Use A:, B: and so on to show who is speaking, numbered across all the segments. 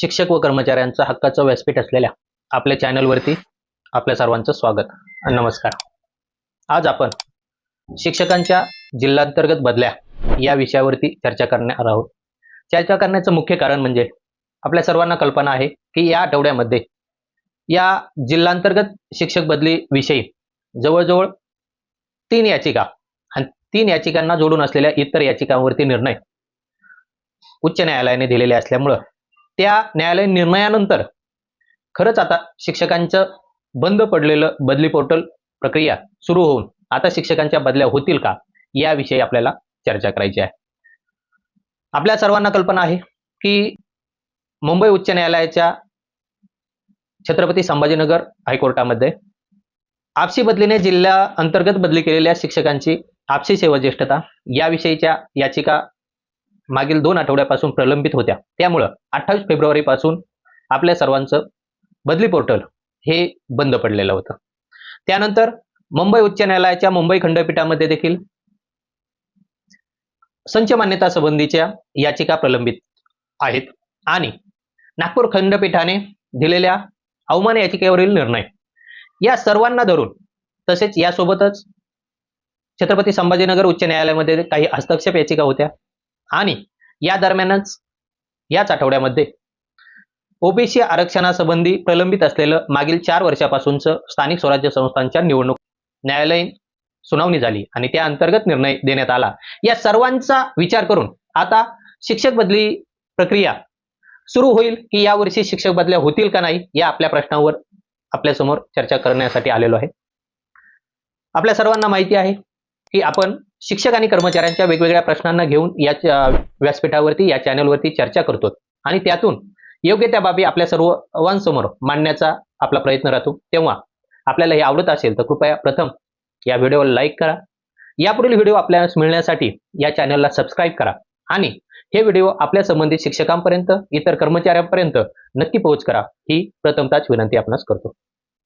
A: शिक्षक व कर्मचाऱ्यांचा हक्काचं व्यासपीठ असलेल्या आपल्या चॅनलवरती आपल्या सर्वांचं स्वागत. नमस्कार. आज आपण शिक्षकांच्या जिल्हांतर्गत बदल्या या विषयावरती चर्चा करणार आहोत. चर्चा करण्याचं मुख्य कारण म्हणजे आपल्या सर्वांना कल्पना आहे की या आठवड्यामध्ये या जिल्हांतर्गत शिक्षक बदली विषयी जवळजवळ तीन याचिका आणि तीन याचिकांना जोडून असलेल्या इतर याचिकांवरती निर्णय उच्च न्यायालयाने दिलेले असल्यामुळं त्या न्यायालयीन निर्णयानंतर खरंच आता शिक्षकांचं बंद पडलेलं बदली पोर्टल प्रक्रिया सुरू होऊन आता शिक्षकांच्या बदल्या होतील का? याविषयी आपल्याला चर्चा करायची आहे. आपल्या सर्वांना कल्पना आहे की मुंबई उच्च न्यायालयाच्या छत्रपती संभाजीनगर हायकोर्टामध्ये आपसी बदलीने जिल्हा अंतर्गत बदली केलेल्या शिक्षकांची आपसी सेवा ज्येष्ठता याविषयीच्या याचिका मागील दोन आठवड्यापासून प्रलंबित होत्या. त्यामुळं अठ्ठावीस फेब्रुवारी पासून आपल्या सर्वांचं बदली पोर्टल हे बंद पडलेलं होतं. त्यानंतर मुंबई उच्च न्यायालयाच्या मुंबई खंडपीठामध्ये देखील संच मान्यता संबंधीच्या याचिका प्रलंबित आहेत. आणि नागपूर खंडपीठाने दिलेल्या अवमान याचिकेवरील निर्णय या सर्वांना धरून तसेच यासोबतच छत्रपती संभाजीनगर उच्च न्यायालयामध्ये काही हस्तक्षेप याचिका होत्या. आणि या दरम्यानच याच आठवड्यामध्ये ओबीसी आरक्षणासंबंधी प्रलंबित असलेलं मागील चार वर्षापासूनचं स्थानिक स्वराज्य संस्थांच्या निवडणूक न्यायालयीन सुनावणी झाली आणि त्या अंतर्गत निर्णय देण्यात आला. या सर्वांचा विचार करून आता शिक्षक बदली प्रक्रिया सुरू होईल की यावर्षी शिक्षक बदल्या होतील का नाही या आपल्या प्रश्नावर आपल्यासमोर चर्चा करण्यासाठी आलेलो आहे. आपल्या सर्वांना माहिती आहे की आपण शिक्षक आणि कर्मचाऱ्यांच्या वेगवेगळ्या प्रश्नांना घेऊन या व्यासपीठावरती या चॅनलवरती चर्चा करतो. आणि त्यातून योग्य त्या बाबी आपल्या सर्वांसमोर मांडण्याचा आपला प्रयत्न राहतो. तेव्हा आपल्याला हे आवडत असेल तर कृपया प्रथम या व्हिडिओला लाईक करा. यापुढील व्हिडिओ आपल्याला मिळण्यासाठी या चॅनलला सबस्क्राईब करा. आणि हे व्हिडिओ आपल्या संबंधित शिक्षकांपर्यंत इतर कर्मचाऱ्यांपर्यंत नक्की पोहोच करा ही प्रथमताच विनंती आपणास करतो.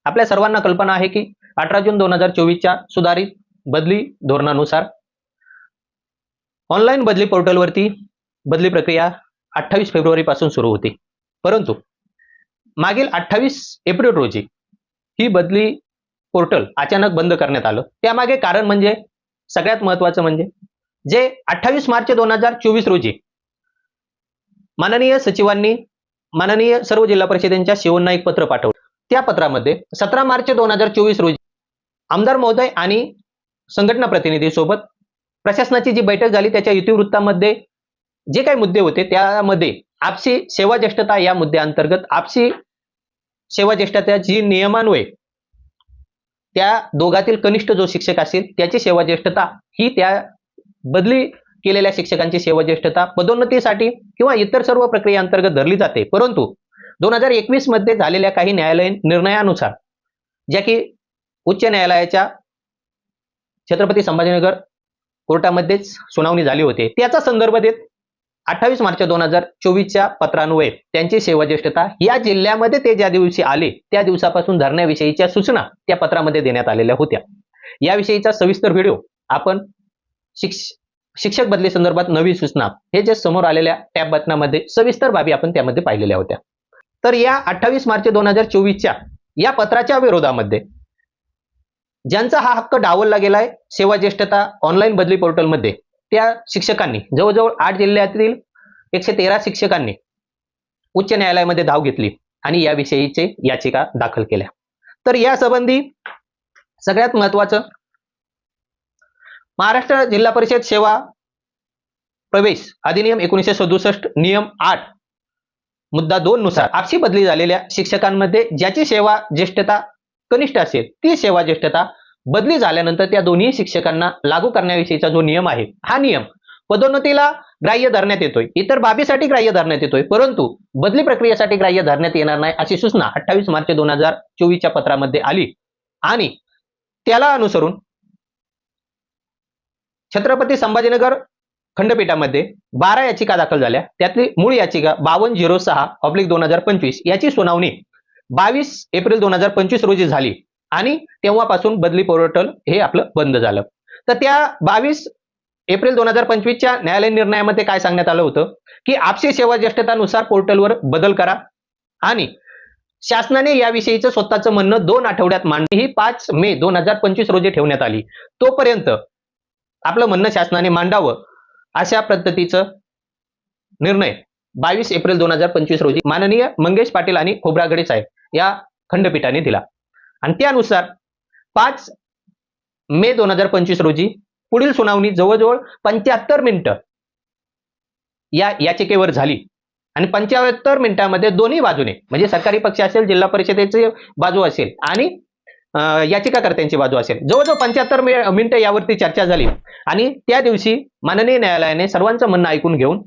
A: आपल्या सर्वांना कल्पना आहे की अठरा जून दोन हजार चोवीसच्या सुधारित बदली धोरणानुसार. ऑनलाईन बदली पोर्टलवरती बदली प्रक्रिया अठ्ठावीस फेब्रुवारी पासून सुरू होती. परंतु मागील अठ्ठावीस एप्रिल रोजी ही बदली पोर्टल अचानक बंद करण्यात आलं. त्यामागे कारण म्हणजे सगळ्यात महत्वाचं म्हणजे जे अठ्ठावीस मार्च दोन हजार चोवीस रोजी माननीय सचिवांनी माननीय सर्व जिल्हा परिषदेच्या शिवांना एक पत्र पाठवलं. त्या पत्रामध्ये सतरा मार्च दोन हजार चोवीस रोजी आमदार महोदय आणि संघटना प्रतिनिधी सोबत प्रशासनाची जी बैठक झाली त्याच्या इतिवृत्तामध्ये जे काही मुद्दे होते त्यामध्ये आपसी सेवा ज्येष्ठता या मुद्द्याअंतर्गत आपसी सेवा ज्येष्ठता जी नियमान्वये त्या दोघातील कनिष्ठ जो शिक्षक असेल त्याची सेवा ज्येष्ठता ही त्या बदली केलेल्या शिक्षकांची सेवा ज्येष्ठता पदोन्नतीसाठी किंवा इतर सर्व प्रक्रियेअंतर्गत धरली जाते. परंतु दोन हजार एकवीसमध्ये झालेल्या काही न्यायालयीन निर्णयानुसार ज्या की उच्च न्यायालयाच्या छत्रपती संभाजीनगर कोर्टामध्येच सुनावणी झाली होती. त्याचा संदर्भ देत अठ्ठावीस मार्च दोन हजार चोवीसच्या पत्रान्वये त्यांची सेवा ज्येष्ठता या जिल्ह्यामध्ये ते ज्या दिवशी आले त्या दिवसापासून धरण्याविषयीच्या सूचना त्या पत्रामध्ये देण्यात आलेल्या होत्या. याविषयीचा सविस्तर व्हिडिओ आपण शिक्ष शिक्षक बदली संदर्भात नवी सूचना हे जे समोर आलेल्या टॅब बटनामध्ये सविस्तर बाबी आपण त्यामध्ये पाहिलेल्या होत्या. तर या अठ्ठावीस मार्च दोन हजार चोवीसच्या या पत्राच्या विरोधामध्ये ज्यांचा हा हक्क डावलला गेलाय सेवा ज्येष्ठता ऑनलाईन बदली पोर्टलमध्ये त्या शिक्षकांनी जवळजवळ आठ जिल्ह्यातील एकशे तेरा शिक्षकांनी उच्च न्यायालयामध्ये धाव घेतली आणि याविषयीचे याचिका दाखल केल्या. तर या संबंधी सगळ्यात महत्वाचं महाराष्ट्र जिल्हा परिषद सेवा प्रवेश अधिनियम एकोणीसशे सदुसष्ट नियम आठ मुद्दा दोन नुसार आपसी बदली झालेल्या शिक्षकांमध्ये ज्याची सेवा ज्येष्ठता कनिष्ठ असेल. ती सेवा ज्येष्ठता बदली झाल्यानंतर त्या दोन्ही शिक्षकांना लागू करण्याविषयीचा जो नियम आहे हा नियम पदोन्नतीला ग्राह्य धरण्यात येतोय. इतर बाबीसाठी ग्राह्य धरण्यात येतोय परंतु बदली प्रक्रियेसाठी ग्राह्य धरण्यात येणार नाही अशी सूचना अठ्ठावीस मार्च दोन हजार चोवीसच्या पत्रामध्ये आली. आणि त्याला अनुसरून छत्रपती संभाजीनगर खंडपीठामध्ये बारा याचिका दाखल झाल्या. त्यातली मूळ याचिका बावन्न झिरो सहा ऑब्लिक दोन हजार पंचवीस याची सुनावणी बावीस एप्रिल दोन हजार पंचवीस रोजी झाली. आणि तेव्हापासून बदली पोर्टल हे आपलं बंद झालं. तर त्या बावीस एप्रिल दोन हजार पंचवीसच्या न्यायालयीन निर्णयामध्ये काय सांगण्यात आलं होतं? की आपसी सेवा ज्येष्ठतानुसार पोर्टलवर बदल करा. आणि शासनाने याविषयीचं स्वतःचं म्हणणं दोन आठवड्यात मांडणी ही पाच मे दोन हजार पंचवीस रोजी ठेवण्यात आली. तोपर्यंत आपलं म्हणणं शासनाने मांडावं अशा पद्धतीचं निर्णय बावीस एप्रिल दोन हजार पंचवीस रोजी माननीय मंगेश पाटील आणि खोब्रागडे साहेब या खंडपीठाने दिला. आणि त्यानुसार पाच मे दोन हजार पंचवीस रोजी पुढील सुनावणी जवळजवळ पंच्याहत्तर मिनिटं या याचिकेवर झाली. आणि पंच्याहत्तर मिनिटांमध्ये दोन्ही बाजूने म्हणजे सरकारी पक्ष असेल जिल्हा परिषदेची बाजू असेल आणि याचिकाकर्त्यांची बाजू असेल. जवळजवळ पंच्याहत्तर मिनिटं यावरती चर्चा झाली. आणि त्या दिवशी माननीय न्यायालयाने सर्वांचं म्हणणं ऐकून घेऊन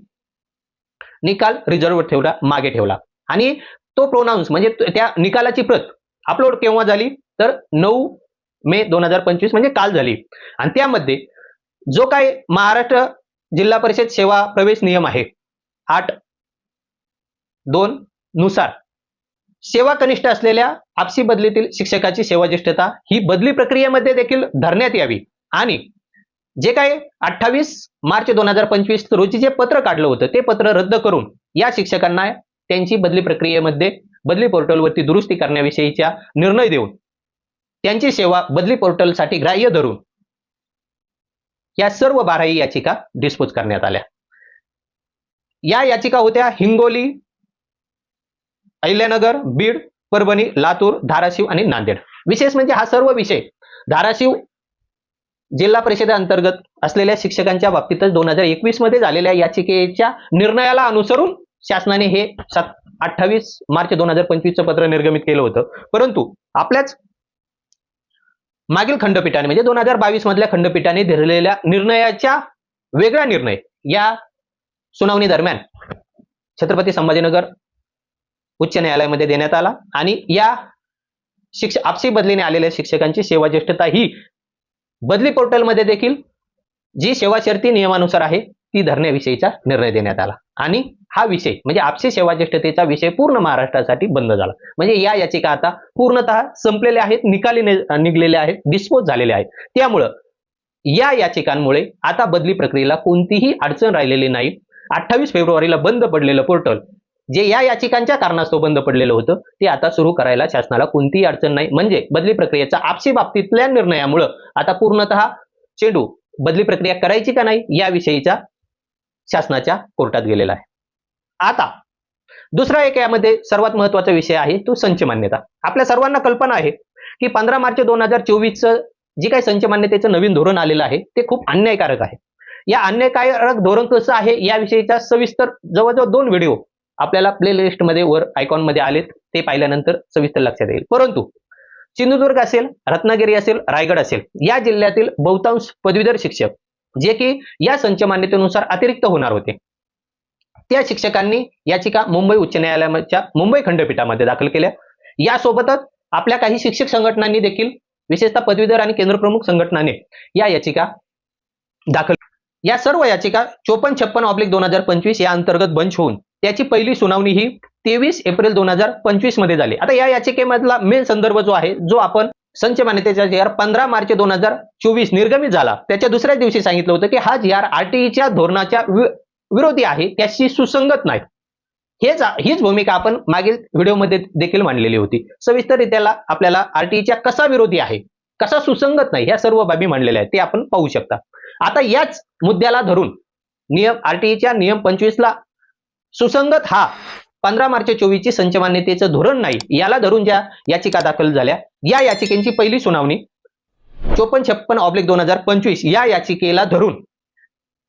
A: निकाल रिझर्व्ह ठेवला मागे ठेवला. आणि तो प्रोनाऊन्स म्हणजे त्या निकालाची प्रत अपलोड केव्हा झाली? तर नऊ मे दोन हजार पंचवीस म्हणजे काल झाली. आणि त्यामध्ये जो काय महाराष्ट्र जिल्हा परिषद सेवा प्रवेश नियम आहे आठ दोन नुसार सेवा कनिष्ठ असलेल्या आपसी बदलीतील शिक्षकाची सेवा ज्येष्ठता ही बदली प्रक्रियेमध्ये देखील धरण्यात यावी. आणि जे काय अठ्ठावीस मार्च दोन हजार पंचवीस रोजी जे पत्र काढलं होतं ते पत्र रद्द करून या शिक्षकांना त्यांची बदली प्रक्रियेमध्ये बदली पोर्टलवरती दुरुस्ती करण्याविषयीचा निर्णय देऊन त्यांची सेवा बदली पोर्टलसाठी ग्राह्य धरून या सर्व बाराही याचिका डिस्पोज करण्यात आल्या. या याचिका होत्या हिंगोली अहिल्यानगर बीड परभणी लातूर धाराशिव आणि नांदेड. विशेष म्हणजे हा सर्व विषय धाराशिव जिल्हा परिषदेअंतर्गत असलेल्या शिक्षकांच्या बाबतीतच दोन हजार एकवीसमध्ये झालेल्या याचिकेच्या निर्णयाला अनुसरून शासनाने हे सात अठ्ठावीस मार्च दोन हजार पंचवीसचं पत्र निर्गमित केलं होतं. परंतु आपल्याच मागील खंडपीठाने म्हणजे दोन हजार बावीस मधल्या खंडपीठाने धरलेल्या निर्णयाच्या वेगळा निर्णय या सुनावणी दरम्यान छत्रपती संभाजीनगर उच्च न्यायालयामध्ये देण्यात आला आणि या शिक्ष आपसी बदलीने आलेल्या शिक्षकांची सेवा ज्येष्ठता ही बदली पोर्टलमध्ये देखील जी सेवा शर्ती नियमानुसार आहे ती धरण्याविषयीचा निर्णय देण्यात आला. आणि हा विषय म्हणजे आपसी सेवा ज्येष्ठतेचा विषय पूर्ण महाराष्ट्रासाठी बंद झाला. म्हणजे या याचिका आता पूर्णतः संपलेल्या आहेत निकाली निघलेल्या आहेत डिस्पोज झालेल्या आहेत. त्यामुळं या याचिकांमुळे आता बदली प्रक्रियेला कोणतीही अडचण राहिलेली नाही. अठ्ठावीस फेब्रुवारीला बंद पडलेलं पोर्टल जे या याचिकांच्या कारणास्तव बंद पडलेलं होतं ते आता सुरू करायला शासनाला कोणतीही अडचण नाही. म्हणजे बदली प्रक्रियेचा आपसी बाबतीतल्या निर्णयामुळं आता पूर्णतः चेंडू बदली प्रक्रिया करायची का नाही याविषयीचा शासनाच्या कोर्टात गेलेला आहे. आता दुसरा एक यामध्ये सर्वात महत्त्वाचा विषय आहे तो संच मान्यता. आपल्या सर्वांना कल्पना आहे की पंधरा मार्च दोन हजार चोवीसचं जे काही संच मान्यतेचं नवीन धोरण आलेलं आहे ते खूप अन्यायकारक आहे. या अन्यायकारक धोरण कसं आहे याविषयीचा सविस्तर जवळजवळ दोन व्हिडिओ आपल्याला प्लेलिस्टमध्ये वर आयकॉनमध्ये आलेत ते पाहिल्यानंतर सविस्तर लक्षात येईल. परंतु सिंधुदुर्ग असेल रत्नागिरी असेल रायगड असेल या जिल्ह्यातील बहुतांश पदवीधर शिक्षक जे की या संच मान्यतेनुसार अतिरिक्त होणार होते त्या शिक्षकांनी याचिका मुंबई उच्च न्यायालयाच्या मुंबई खंडपीठामध्ये दाखल केल्या. यासोबतच आपल्या काही शिक्षक संघटनांनी देखील विशेषतः पदवीधर आणि केंद्रप्रमुख संघटनाने या याचिका दाखल या सर्व याचिका चोपन्न छप्पन ऑब्लिक दोन हजार पंचवीस या अंतर्गत बंच होऊन त्याची पहिली सुनावणी ही तेवीस एप्रिल दोन हजार पंचवीसमध्ये झाली. आता या याचिकेमधला मेन संदर्भ जो आहे जो आपण संच मान्यतेचा जी आर पंधरा मार्च दोन हजार चोवीस निर्गमित झाला. त्याच्या दुसऱ्या दिवशी सांगितलं होतं की हा जी आर आरटीईच्या धोरणाच्या विरोधी आहे त्याशी सुसंगत नाही हेच हीच भूमिका आपण मागील व्हिडिओमध्ये देखील मांडलेली होती. सविस्तररित्याला आपल्याला आरटीईच्या कसा विरोधी आहे कसा सुसंगत नाही ह्या सर्व बाबी मांडलेल्या आहेत ते आपण पाहू शकता. आता याच मुद्द्याला धरून नियम आरटीईच्या नियम पंचवीसला सुसंगत हा पंधरा मार्च चोवीसची संच मान्यतेचं धोरण नाही. याला धरून ज्या याचिका दाखल झाल्या या याचिकेची पहिली सुनावणी चोपन्न छप्पन ऑब्लिक दोन हजार पंचवीस या याचिकेला धरून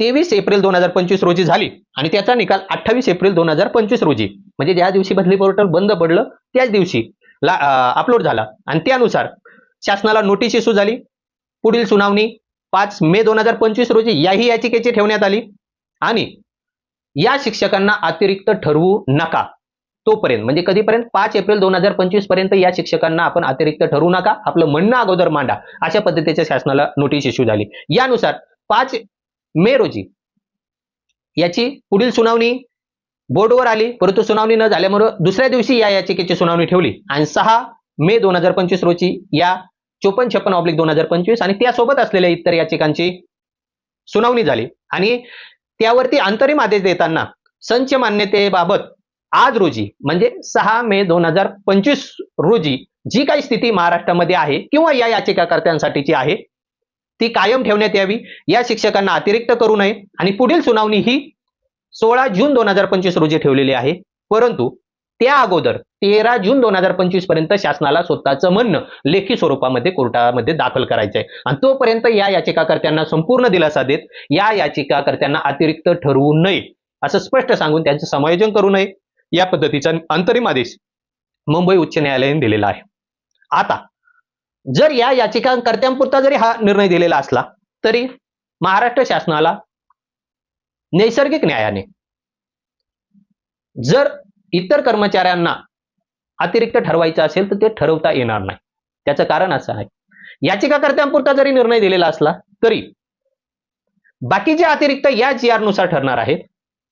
A: तेवीस एप्रिल दोन हजार पंचवीस रोजी झाली आणि त्याचा निकाल अठ्ठावीस एप्रिल दोन हजार पंचवीस रोजी. म्हणजे ज्या दिवशी बदली पोर्टल बंद पडलं त्याच दिवशी अपलोड झाला. आणि त्यानुसार शासनाला नोटीस इश्यू झाली. पुढील सुनावणी पाच मे दोन हजार पंचवीस रोजी याही याचिकेची ठेवण्यात आली. आणि या शिक्षकांना अतिरिक्त ठरवू नका. तोपर्यंत म्हणजे कधीपर्यंत? पाच एप्रिल दोन हजार पंचवीसपर्यंत या शिक्षकांना आपण अतिरिक्त ठरवू नका. आपलं म्हणणं अगोदर मांडा. अशा पद्धतीच्या शासनाला नोटीस इश्यू झाली. यानुसार पाच मे रोजी याची पुढील सुनावणी बोर्डवर आली. परंतु सुनावणी न झाल्यामुळे दुसऱ्या दिवशी या याचिकेची सुनावणी ठेवली. आणि सहा मे दोन हजार पंचवीस रोजी या चोपन्न छप्पन ऑब्लिक दोन हजार पंचवीस आणि त्यासोबत असलेल्या इतर याचिकांची सुनावणी झाली. आणि त्यावरती अंतरिम आदेश देताना संच मान्यतेबाबत आज रोजी म्हणजे सहा मे दोन हजार पंचवीस रोजी जी काही स्थिती महाराष्ट्रामध्ये आहे किंवा या याचिकाकर्त्यांसाठीची आहे ती कायम ठेवण्यात यावी. या शिक्षकांना अतिरिक्त करू नये. आणि पुढील सुनावणी ही सोळा जून दोन हजार पंचवीस रोजी ठेवलेली आहे. परंतु त्या अगोदर तेरा जून दोन हजार पंचवीसपर्यंत शासनाला स्वतःचं म्हणणं लेखी स्वरूपामध्ये कोर्टामध्ये दाखल करायचंय. आणि तोपर्यंत या याचिकाकर्त्यांना संपूर्ण दिलासा देत या याचिकाकर्त्यांना अतिरिक्त ठरवू नये. असं स्पष्ट सांगून त्यांचं समायोजन करू नये. या पद्धतीचा अंतरिम आदेश मुंबई उच्च न्यायालयाने दिलेला आहे. आता जर या याचिकाकर्त्यांपुरता जरी हा निर्णय दिलेला असला तरी महाराष्ट्र शासनाला नैसर्गिक न्यायाने जर इतर कर्मचाऱ्यांना अतिरिक्त ठरवायचं असेल तर ते ठरवता येणार नाही. त्याचं कारण असं आहे. याचिकाकर्त्यांपुरता जरी निर्णय दिलेला असला तरी बाकी जे अतिरिक्त या जी नुसार ठरणार आहेत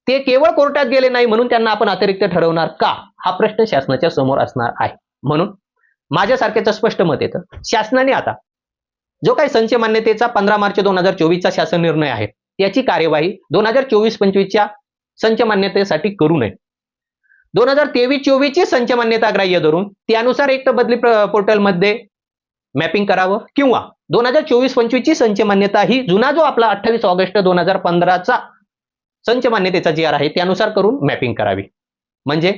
A: ते केवळ कोर्टात गेले नाही म्हणून त्यांना आपण अतिरिक्त ठरवणार का? हा प्रश्न शासनाच्या समोर असणार आहे. म्हणून माझ्यासारख्याचं स्पष्ट मत येतं. शासनाने आता जो काही संच मान्यतेचा पंधरा मार्च दोन हजार चोवीसचा शासन निर्णय आहे त्याची कार्यवाही दोन हजार चोवीस पंचवीसच्या संच मान्यतेसाठी करू नये. दोन हजार तेवीस चोवीसची संच मान्यता ग्राह्य धरून त्यानुसार एक तर बदली पोर्टलमध्ये मॅपिंग करावं किंवा दोन हजार चोवीस पंचवीसची संच मान्यता ही जुना जो आपला अठ्ठावीस ऑगस्ट दोन हजार पंधराचा संच मान्यतेचा जी आर आहे त्यानुसार करून मॅपिंग करावी. म्हणजे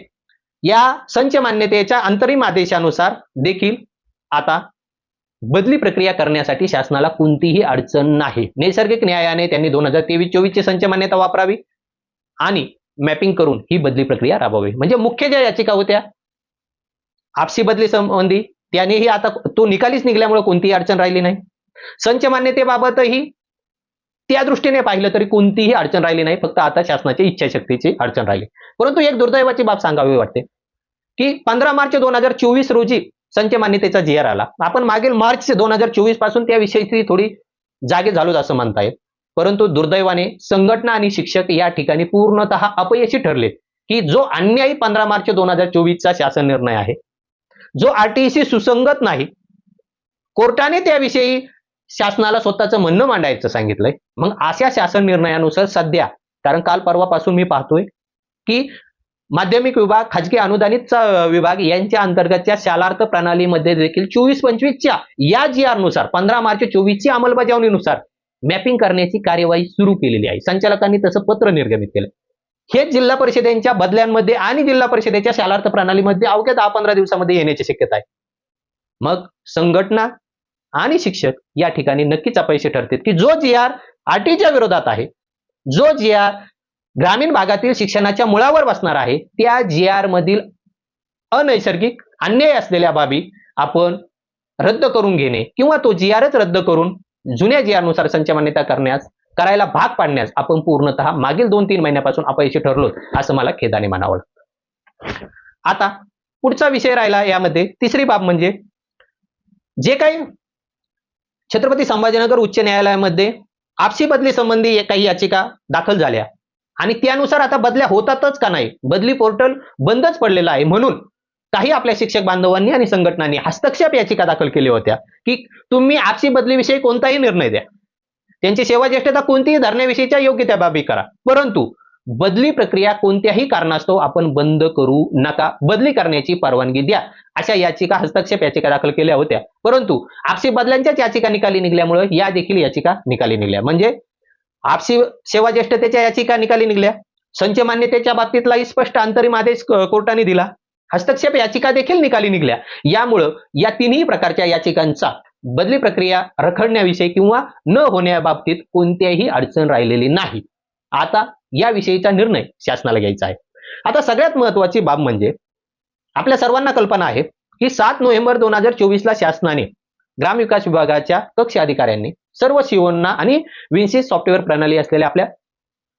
A: या संच मान्यतेच्या अंतरिम आदेशानुसार देखील आता बदली प्रक्रिया करण्यासाठी शासनाला कोणतीही अडचण नाही. नैसर्गिक न्यायाने त्यांनी दोन हजार तेवीस चोवीसची संच मान्यता वापरावी आणि मॅपिंग करून ही बदली प्रक्रिया राबवावी. म्हणजे मुख्य ज्या याचिका होत्या आपसी बदली संबंधी त्यानेही आता तो निकालीच निघाल्यामुळे कोणतीही अडचण राहिली नाही. संच मान्यतेबाबतही त्या दृष्टीने पाहिलं तरी कोणतीही अडचण राहिली नाही फक्त आता शासनाची इच्छाशक्तीची अडचण राहिली. परंतु एक दुर्दैवाची बाब सांगावी वाटते की पंधरा मार्च दोन हजार चोवीस रोजी संच मान्यतेचा जी आर आला. आपण मागील मार्च दोन हजार चोवीसपासून त्याविषयी थोडी जागे झालोच असं म्हणता येईल. परंतु दुर्दैवाने संघटना आणि शिक्षक या ठिकाणी पूर्णतः अपयशी ठरले की जो अन्यायी पंधरा मार्च दोन हजार चोवीसचा शासन निर्णय आहे जो आरटीसी सुसंगत नाही कोर्टाने त्याविषयी शासनाला स्वतःचं म्हणणं मांडायचं सांगितलंय. मग अशा शासन निर्णयानुसार सध्या कारण काल परवापासून मी पाहतोय की माध्यमिक विभाग खाजगी अनुदानित विभाग यांच्या अंतर्गतच्या शालार्थ प्रणालीमध्ये देखील चोवीस पंचवीसच्या या जी आरनुसार पंधरा मार्च चोवीसच्या अंमलबजावणीनुसार मॅपिंग करण्याची कार्यवाही सुरू केलेली आहे. संचालकांनी तसं पत्र निर्गमित केलं. हे जिल्हा परिषदेच्या बदल्यांमध्ये आणि जिल्हा परिषदेच्या शालार्थ प्रणालीमध्ये अवघ्या दहा पंधरा दिवसामध्ये येण्याची शक्यता आहे. मग संघटना आणि शिक्षक या ठिकाणी नक्कीच अपयशी ठरतील की जो जी आर आरटीच्या विरोधात आहे जो जी आर ग्रामीण भागातील शिक्षणाच्या मुळावर बसणार आहे त्या जी आर मधील अनैसर्गिक अन्याय असलेल्या बाबी आपण रद्द करून घेणे किंवा तो जी आरच रद्द करून जुन्या जियानुसार संच मान्यता करण्यास करायला भाग पाडण्यास आपण पूर्णतः मागील दोन तीन महिन्यापासून अपयशी ठरलो असं मला खेदाने म्हणावं आता पुढचा विषय राहिला यामध्ये. तिसरी बाब म्हणजे जे काही छत्रपती संभाजीनगर उच्च न्यायालयामध्ये आपसी बदली संबंधी काही याचिका दाखल झाल्या. आणि त्यानुसार आता बदल्या होतातच का नाही? बदली पोर्टल बंदच पडलेलं आहे म्हणून काही आपल्या शिक्षक बांधवांनी आणि संघटनांनी हस्तक्षेप याचिका दाखल केल्या होत्या की तुम्ही आपसी बदलीविषयी कोणताही निर्णय द्या. त्यांची सेवा ज्येष्ठता कोणतीही धरण्याविषयीच्या योग्य त्या बाबी करा. परंतु बदली प्रक्रिया कोणत्याही कारणास्तव आपण बंद करू नका. बदली करण्याची परवानगी द्या. अशा याचिका हस्तक्षेप याचिका दाखल केल्या होत्या. परंतु आपसी बदल्यांच्याच याचिका निकाली निघाल्यामुळे या देखील याचिका निकाली निघल्या. म्हणजे आपसी सेवा ज्येष्ठतेच्या याचिका निकाली निघल्या. संच मान्यतेच्या बाबतीतलाही स्पष्ट अंतरिम आदेश कोर्टाने दिला. हस्तक्षेप याचिका देखील निकाली निघल्या. यामुळं या तिन्ही प्रकारच्या याचिकांचा बदली प्रक्रिया रखडण्याविषयी किंवा न होण्याबाबतीत कोणत्याही अडचण राहिलेली नाही. आता याविषयीचा निर्णय शासनाला घ्यायचा आहे. आता सगळ्यात महत्वाची बाब म्हणजे आपल्या सर्वांना कल्पना आहे की सात नोव्हेंबर दोन हजार चोवीसला शासनाने ग्रामविकास विभागाच्या कक्ष अधिकाऱ्यांनी सर्व सीओना आणि विन्सी सॉफ्टवेअर प्रणाली असलेल्या आपल्या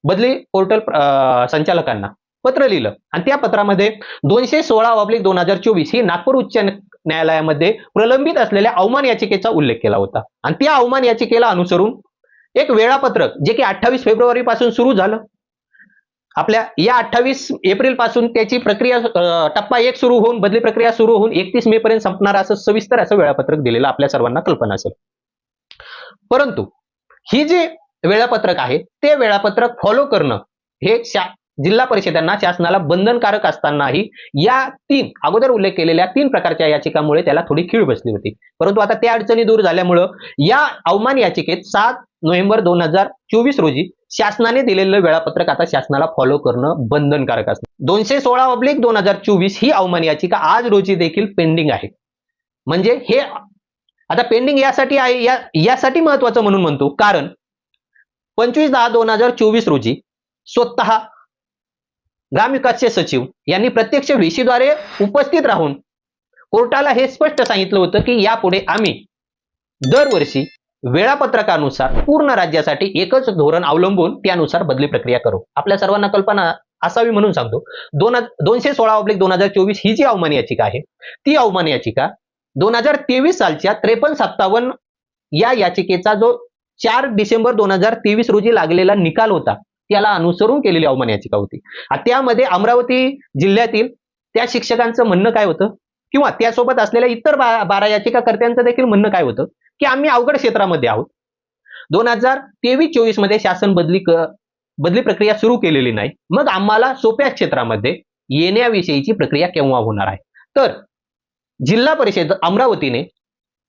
A: बदली पोर्टल अं, संचालकांना पत्र लिहिलं. आणि त्या पत्रामध्ये दोनशे सोळा ऑब्लिक दोन हजार चोवीस ही नागपूर उच्च न्यायालयामध्ये प्रलंबित असलेल्या अवमान याचिकेचा उल्लेख केला होता. आणि त्या अवमान याचिकेला अनुसरून एक वेळापत्रक जे की अठ्ठावीस फेब्रुवारी पासून सुरू झालं. आपल्या या अठ्ठावीस एप्रिलपासून त्याची प्रक्रिया टप्पा एक सुरू होऊन बदली प्रक्रिया सुरू होऊन एकतीस मे पर्यंत संपणार असं सविस्तर असं वेळापत्रक दिलेलं आपल्या सर्वांना कल्पना असेल. परंतु ही जे वेळापत्रक आहे ते वेळापत्रक फॉलो करणं हे शा जिल्हा परिषदांना शासनाला बंधनकारक असतानाही या तीन अगोदर उल्लेख केलेल्या तीन प्रकारच्या याचिकामुळे त्याला थोडी खीळ बसली होती. परंतु आता त्या अडचणी दूर झाल्यामुळं या अवमान याचिकेत सात नोव्हेंबर दोन हजार चोवीस रोजी शासनाने दिलेलं वेळापत्रक आता शासनाला फॉलो करणं बंधनकारक असतं. दोनशे सोळा ऑब्लिक दोन हजार चोवीस ही अवमान याचिका आज रोजी देखील पेंडिंग आहे. म्हणजे हे आता पेंडिंग यासाठी आहे या यासाठी महत्वाचं म्हणून म्हणतो. कारण पंचवीस दहा दोन हजार चोवीस रोजी स्वतः ग्रामविकासचे सचिव यांनी प्रत्यक्ष व्हीसीद्वारे उपस्थित राहून कोर्टाला हे स्पष्ट सांगितलं होतं की यापुढे आम्ही दरवर्षी वेळापत्रकानुसार पूर्ण राज्यासाठी एकच धोरण अवलंबून त्यानुसार बदली प्रक्रिया करू. आपल्या सर्वांना कल्पना असावी म्हणून सांगतो. दोन दोनशे सोळा ऑब्लिक दोन हजार चोवीस ही जी अवमान याचिका आहे ती अवमान याचिका दोन हजार तेवीस सालच्या त्रेपन्न सत्तावन्न या याचिकेचा जो चार डिसेंबर दोन हजार तेवीस रोजी लागलेला निकाल होता त्याला अनुसरून केलेली अवमान याचिका होती. त्यामध्ये अमरावती जिल्ह्यातील त्या शिक्षकांचं म्हणणं काय होतं? किंवा त्यासोबत असलेल्या इतर बा- बारा याचिकाकर्त्यांचं देखील म्हणणं काय होतं? की आम्ही अवघड क्षेत्रामध्ये आहोत. दोन हजार तेवीस चोवीसमध्ये शासन बदली बदली प्रक्रिया सुरू केलेली नाही. मग आम्हाला सोप्या क्षेत्रामध्ये येण्याविषयीची प्रक्रिया केव्हा होणार आहे? तर जिल्हा परिषद अमरावतीने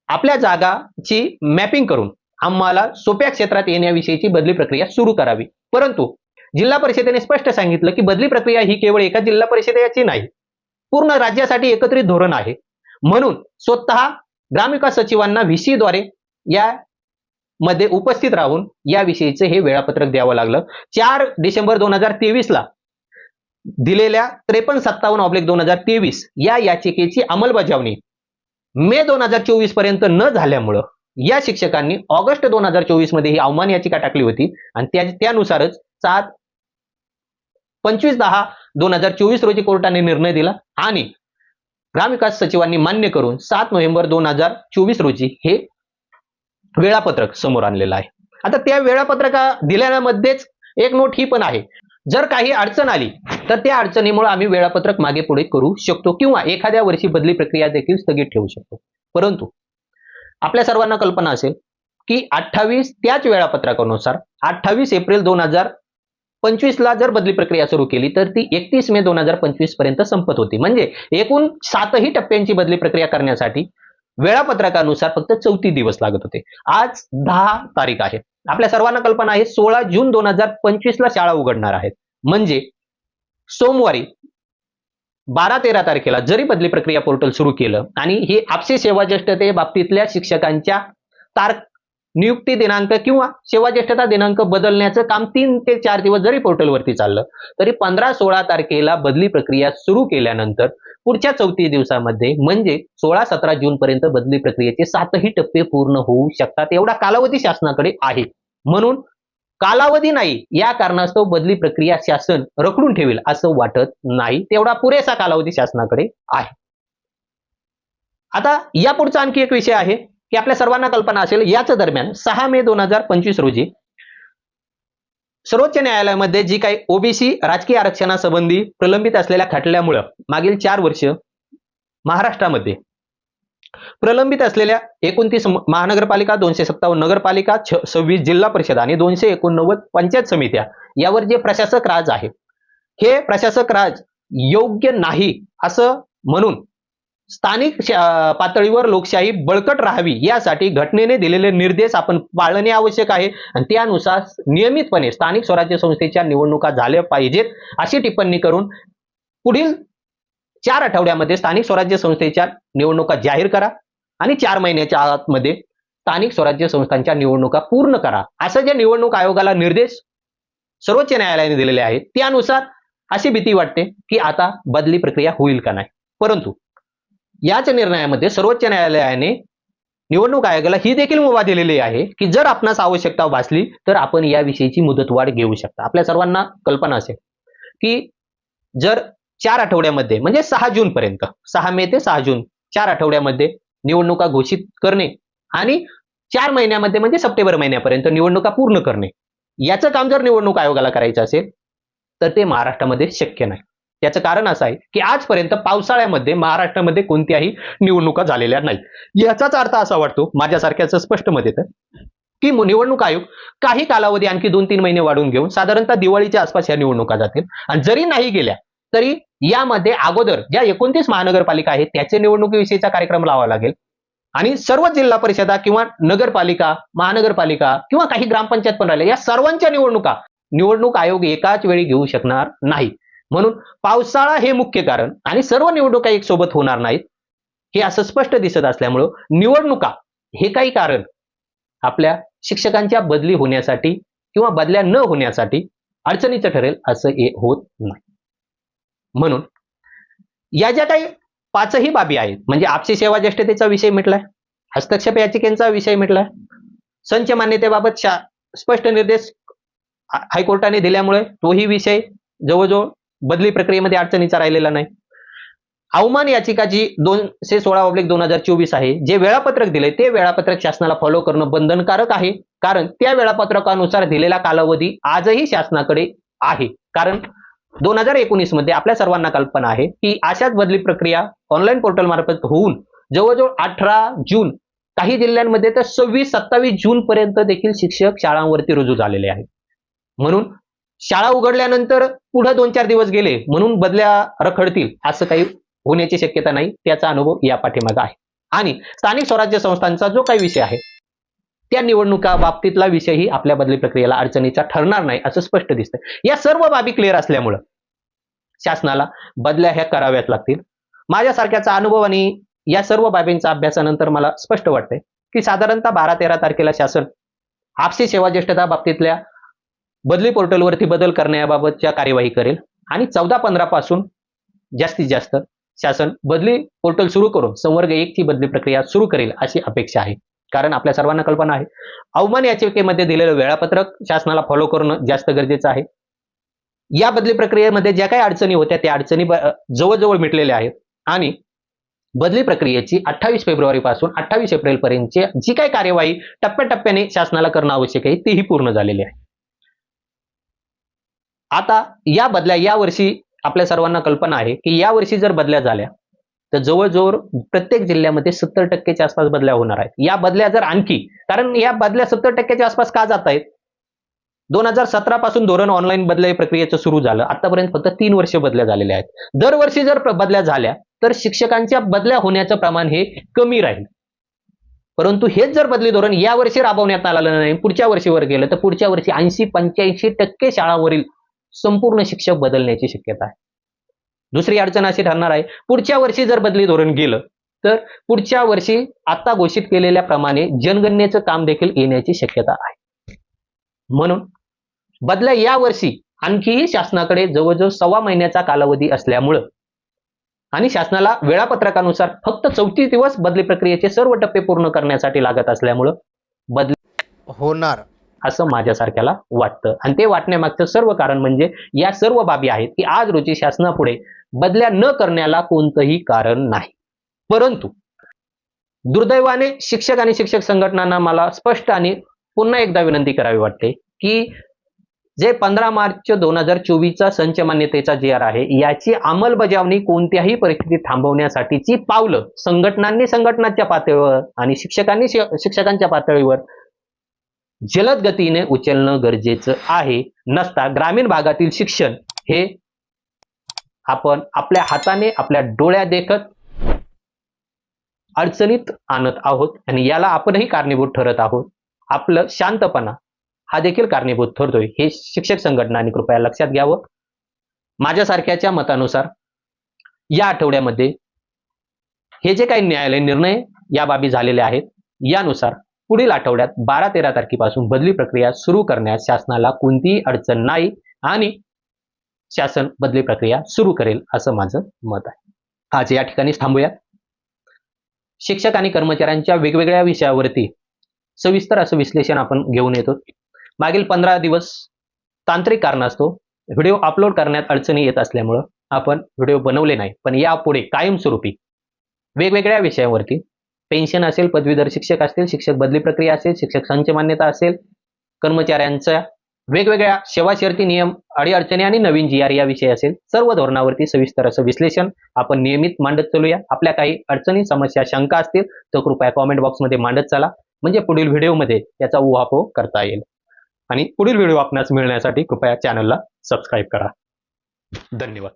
A: आपल्या जागाची मॅपिंग करून आम्हाला सोप्या क्षेत्रात येण्याविषयीची बदली प्रक्रिया सुरू करावी. परंतु जिल्हा परिषदेने स्पष्ट सांगितलं की बदली प्रक्रिया ही केवळ एका जिल्हा परिषदेची नाही पूर्ण राज्यासाठी एकत्रित धोरण आहे. म्हणून स्वतः ग्रामविकास सचिवांना व्हीसीद्वारे या मध्ये उपस्थित राहून याविषयीचं हे वेळापत्रक द्यावं लागलं. चार डिसेंबर दोन हजार तेवीस ला दिलेल्या त्रेपन्न सत्तावन्न ऑब्लिक दोन हजार तेवीस या याचिकेची अंमलबजावणी मे दोन हजार चोवीसपर्यंत न झाल्यामुळं या शिक्षकांनी ऑगस्ट दोन हजार चोवीसमध्ये ही अवमान याचिका टाकली होती. आणि त्यानुसारच सात पंचवीस दहा दोन हजार चोवीस रोजी कोर्टाने निर्णय दिला आणि ग्रामविकास सचिवांनी मान्य करून सात नोव्हेंबर दोन हजार चोवीस रोजी हे वेळापत्रक समोर आणलेलं आहे. आता त्या वेळापत्रका दिल्यामध्येच एक नोट ही पण आहे. जर काही अडचण आली तर त्या अडचणीमुळे आम्ही वेळापत्रक मागे पुढे करू शकतो किंवा एखाद्या वर्षी बदली प्रक्रिया देखील स्थगित ठेवू शकतो. परंतु आपल्या सर्वांना कल्पना असेल की अठ्ठावीस त्याच वेळापत्रकानुसार अठ्ठावीस एप्रिल दोन हजार पंचवीस ला जर बदली प्रक्रिया सुरू केली तर ती एकतीस मे दोन हजार पंचवीसपर्यंत संपत होती. म्हणजे एकूण सातही टप्प्यांची बदली प्रक्रिया करण्यासाठी वेळापत्रकानुसार फक्त चौथी दिवस लागत होते. आज दहा तारीख आहे. आपल्या सर्वांना कल्पना आहे सोळा जून दोन हजार पंचवीसला शाळा उघडणार आहेत. म्हणजे सोमवारी बारा तेरा तारखेला जरी बदली प्रक्रिया पोर्टल सुरू केलं आणि ही आपसी सेवाज्येष्ठते बाबतीतल्या शिक्षकांच्या तार नियुक्ती दिनांक किंवा सेवाज्येष्ठता दिनांक बदलण्याचं काम तीन ते चार दिवस जरी पोर्टलवरती चाललं तरी पंधरा सोळा तारखेला बदली प्रक्रिया सुरू केल्यानंतर पुढच्या चौतीस दिवसामध्ये म्हणजे सोळा सतरा जून पर्यंत बदली प्रक्रियेचे सातही टप्पे पूर्ण होऊ शकतात एवढा कालावधी शासनाकडे आहे. म्हणून कालावधी नाही. या कारणास्तव बदली प्रक्रिया शासन रखडून ठेवेल असं वाटत नाही. तेवढा पुरेसा कालावधी शासनाकडे आहे. आता या पुढचा आणखी एक विषय आहे की आपल्या सर्वांना कल्पना असेल याच दरम्यान सहा मे दोन हजार पंचवीस रोजी सर्वोच्च न्यायालयामध्ये जी काही ओबीसी राजकीय आरक्षणासंबंधी प्रलंबित असलेल्या खटल्यामुळं मागील चार वर्ष महाराष्ट्रामध्ये प्रलंबित असलेल्या एकोणतीस महानगरपालिका दोनशे सत्तावन्न नगरपालिका छ- सव्वीस जिल्हा परिषद आणि दोनशे एकोणनव्वद पंचायत समित्या यावर जे प्रशासक राज आहे हे प्रशासक राज योग्य नाही असं म्हणून स्थानिक श- पातळीवर लोकशाही बळकट राहावी यासाठी घटनेने दिलेले निर्देश आपण पाळणे आवश्यक आहे. आणि त्यानुसार नियमितपणे स्थानिक स्वराज्य संस्थेच्या निवडणुका झाल्या पाहिजेत अशी टिप्पणी करून पुढील चार आठवड्यामध्ये स्थानिक स्वराज्य संस्थेच्या निवडणुका जाहीर करा आणि चार महिन्याच्या आतमध्ये स्थानिक स्वराज्य संस्थांच्या निवडणुका पूर्ण करा. असं जे निवडणूक आयोगाला निर्देश सर्वोच्च न्यायालयाने दिलेले आहेत त्यानुसार अशी भीती वाटते की आता बदली प्रक्रिया होईल का नाही. परंतु याच निर्णयामध्ये सर्वोच्च न्यायालयाने निवडणूक आयोगाला ही देखील मुभा दिलेली आहे की जर आपणास आवश्यकता भासली तर आपण याविषयीची मुदतवाढ घेऊ शकता. आपल्या सर्वांना कल्पना असेल की जर चार आठवड्यामध्ये म्हणजे सहा जून पर्यंत सहा मे ते सहा जून. चार आठवड्यामध्ये निवडणुका घोषित करणे आणि चार महिन्यामध्ये म्हणजे सप्टेंबर महिन्यापर्यंत निवडणुका पूर्ण करणे. याचं काम जर निवडणूक आयोगाला करायचं असेल तर ते महाराष्ट्रामध्ये शक्य नाही. त्याचं कारण असं आहे की आजपर्यंत पावसाळ्यामध्ये महाराष्ट्रामध्ये कोणत्याही निवडणुका झालेल्या नाहीत. याचाच अर्थ असा वाटतो माझ्यासारख्याचं स्पष्ट मत येतं की निवडणूक आयोग काही कालावधी आणखी दोन तीन महिने वाढवून घेऊन साधारणतः दिवाळीच्या आसपास या निवडणुका जातील. आणि जरी नाही गेल्या तरी यामध्ये अगोदर ज्या एकोणतीस महानगरपालिका आहेत त्याचे निवडणुकीविषयीचा कार्यक्रम लावावा लागेल. आणि सर्व जिल्हा परिषदा किंवा नगरपालिका महानगरपालिका किंवा काही ग्रामपंचायत पण राहिले या सर्वांच्या निवडणुका निवडणूक आयोग एकाच वेळी घेऊ शकणार नाही. म्हणून पावसाळा हे मुख्य कारण आणि सर्व निवडणुका एक सोबत होणार नाहीत हे असं स्पष्ट दिसत असल्यामुळं निवडणुका हे काही कारण आपल्या शिक्षकांच्या बदली होण्यासाठी किंवा बदल्या न होण्यासाठी अडचणीचं ठरेल असं हे होत नाही. म्हणून या ज्या काही पाचही बाबी आहेत म्हणजे आपसी सेवा ज्येष्ठतेचा विषय मिटलाय हस्तक्षेप याचिकेचा विषय मिटलाय संच मान्यतेबाबत शा स्पष्ट निर्देश हायकोर्टाने दिल्यामुळे तोही विषय जवळजवळ बदली प्रक्रियेमध्ये अडचणीचा राहिलेला नाही. अवमान याचिका जी दोनशे सोळा ऑब्लिक दोन हजार चोवीस आहे जे वेळापत्रक दिले ते वेळापत्रक शासनाला फॉलो करणं बंधनकारक आहे कारण त्या वेळापत्रकानुसार दिलेला कालावधी आजही शासनाकडे आहे. कारण दोन हजार एकोणीसमध्ये आपल्या सर्वांना कल्पना आहे की अशाच बदली प्रक्रिया ऑनलाईन पोर्टल मार्फत होऊन जवळजवळ अठरा जून काही जिल्ह्यांमध्ये तर सव्वीस सत्तावीस जून पर्यंत देखील शिक्षक शाळांवरती रुजू झालेले आहेत. म्हणून शाळा उघडल्यानंतर पुढे दोन चार दिवस गेले म्हणून बदल्या रखडतील असं काही होण्याची शक्यता नाही त्याचा अनुभव या पाठीमागे आहे. आणि स्थानिक स्वराज्य संस्थांचा जो काही विषय आहे त्या निवडणुका बाबतीतला विषयही आपल्या बदली प्रक्रियेला अडचणीचा ठरणार नाही असं स्पष्ट दिसतं या सर्व बाबी क्लिअर असल्यामुळं शासनाला बदल्या ह्या कराव्याच लागतील. माझ्यासारख्याचा अनुभव आणि या सर्व बाबींचा अभ्यासानंतर मला स्पष्ट वाटतंय की साधारणतः बारा तेरा तारखेला शासन आपसी सेवा ज्येष्ठता बाबतीतल्या बदली पोर्टलवरती बदल करण्याबाबतच्या कार्यवाही करेल आणि चौदा पंधरा पासून जास्तीत जास्त शासन बदली पोर्टल सुरू करून संवर्ग एकची बदली प्रक्रिया सुरू करेल अशी अपेक्षा आहे. कारण आपल्या सर्वांना कल्पना आहे. अवमान याचिकेमध्ये दिलेलं वेळापत्रक शासनाला फॉलो करणं जास्त गरजेचं आहे. या बदली प्रक्रियेमध्ये ज्या काही अडचणी होत्या त्या अडचणी जवळजवळ मिटलेल्या आहेत. आणि बदली प्रक्रियेची अठ्ठावीस फेब्रुवारी पासून अठ्ठावीस एप्रिलपर्यंतची जी काही कार्यवाही टप्प्याटप्प्याने शासनाला करणं आवश्यक आहे तीही पूर्ण झालेली आहे. आता या बदल्या या वर्षी आपल्या सर्वांना कल्पना आहे की या वर्षी जर बदल्या झाल्या तर जवळजवळ प्रत्येक जिल्ह्यामध्ये सत्तर टक्केच्या आसपास बदल्या होणार आहेत. या बदल्या जर आणखी कारण या बदल्या सत्तर टक्क्याच्या आसपास का जात आहेत? दोन हजार सतरा पासून धोरण ऑनलाईन बदल्या प्रक्रियेचं सुरू झालं. आतापर्यंत फक्त तीन वर्ष बदल्या झालेल्या आहेत. दरवर्षी जर बदल्या झाल्या तर शिक्षकांच्या बदल्या होण्याचं प्रमाण हे कमी राहील. परंतु हेच जर बदली धोरण या वर्षी राबवण्यात आलेलं नाही पुढच्या वर्षीवर गेलं तर पुढच्या वर्षी ऐंशी पंच्याऐंशी टक्के शाळांवरील संपूर्ण शिक्षक बदलण्याची शक्यता आहे. दुसरी अडचण अशी ठरणार आहे पुढच्या वर्षी जर बदली धोरण गेलं तर पुढच्या वर्षी आता घोषित केलेल्या प्रमाणे जनगणनेचं काम देखील येण्याची शक्यता आहे. म्हणून बदल्या या वर्षी आणखीही शासनाकडे जवळजवळ सव्वा महिन्याचा कालावधी असल्यामुळं आणि शासनाला वेळापत्रकानुसार फक्त चौतीस दिवस बदली प्रक्रियेचे सर्व टप्पे पूर्ण करण्यासाठी लागत असल्यामुळं बदली
B: होणार.
A: असं माझ्यासारख्याला वाटतं. आणि ते वाटण्यामागचं सर्व कारण म्हणजे या सर्व बाबी आहेत की आज रोजी शासनापुढे बदल्या न करण्याला कोणतंही कारण नाही. परंतु दुर्दैवाने शिक्षक आणि शिक्षक संघटनांना मला स्पष्ट आणि पुन्हा एकदा विनंती करावी वाटते की जे पंधरा मार्च दोन हजार चोवीसचा संच मान्यतेचा जी आर आहे याची अंमलबजावणी कोणत्याही परिस्थितीत थांबवण्यासाठीची पावलं संघटनांनी संघटनाच्या पातळीवर आणि शिक्षकांनी शिक्षकांच्या पातळीवर जलद गतीने उचलणं गरजेचं आहे. नसता ग्रामीण भागातील शिक्षण हे आपण आपल्या हाताने आपल्या डोळ्या देखत अडचणीत आणत आहोत आणि याला आपणही कारणीभूत ठरत आहोत. आपलं शांतपणा हा देखील कारणीभूत ठरतोय. हे शिक्षक संघटनांनी कृपया लक्षात घ्यावं. माझ्यासारख्याच्या मतानुसार या आठवड्यामध्ये हे जे काही न्यायालय निर्णय या बाबी झालेले आहेत यानुसार पुढील आठवड्यात बारा तेरा तारखेपासून बदली प्रक्रिया सुरू करण्यास शासनाला कोणतीही अडचण नाही आणि शासन बदली प्रक्रिया सुरू करेल असं माझं मत आहे. आज या ठिकाणीच थांबूयात. शिक्षक आणि कर्मचाऱ्यांच्या वेगवेगळ्या विषयावरती सविस्तर असं विश्लेषण आपण घेऊन येतो. मागील पंधरा दिवस तांत्रिक कारणास्तव व्हिडिओ अपलोड करण्यात अडचणी येत असल्यामुळं आपण व्हिडिओ बनवले नाही. पण यापुढे कायमस्वरूपी वेगवेगळ्या विषयावरती पेन्शन असेल पदवीधर शिक्षक असतील शिक्षक बदली प्रक्रिया असेल शिक्षक संच मान्यता असेल कर्मचाऱ्यांच्या वेगवेगळ्या सेवा शर्ती नियम अडीअडचणी आणि नवीन जी आर या विषय असेल सर्व धोरणावरती सविस्तर असं विश्लेषण आपण नियमित मांडत चालूया. आपल्या काही अडचणी समस्या शंका असतील तर कृपया कॉमेंट बॉक्समध्ये मांडत चला. म्हणजे पुढील व्हिडिओमध्ये याचा उहापोह करता येईल. आणि पुढील व्हिडिओ आपणास मिळण्यासाठी कृपया चॅनलला सबस्क्राईब करा. धन्यवाद.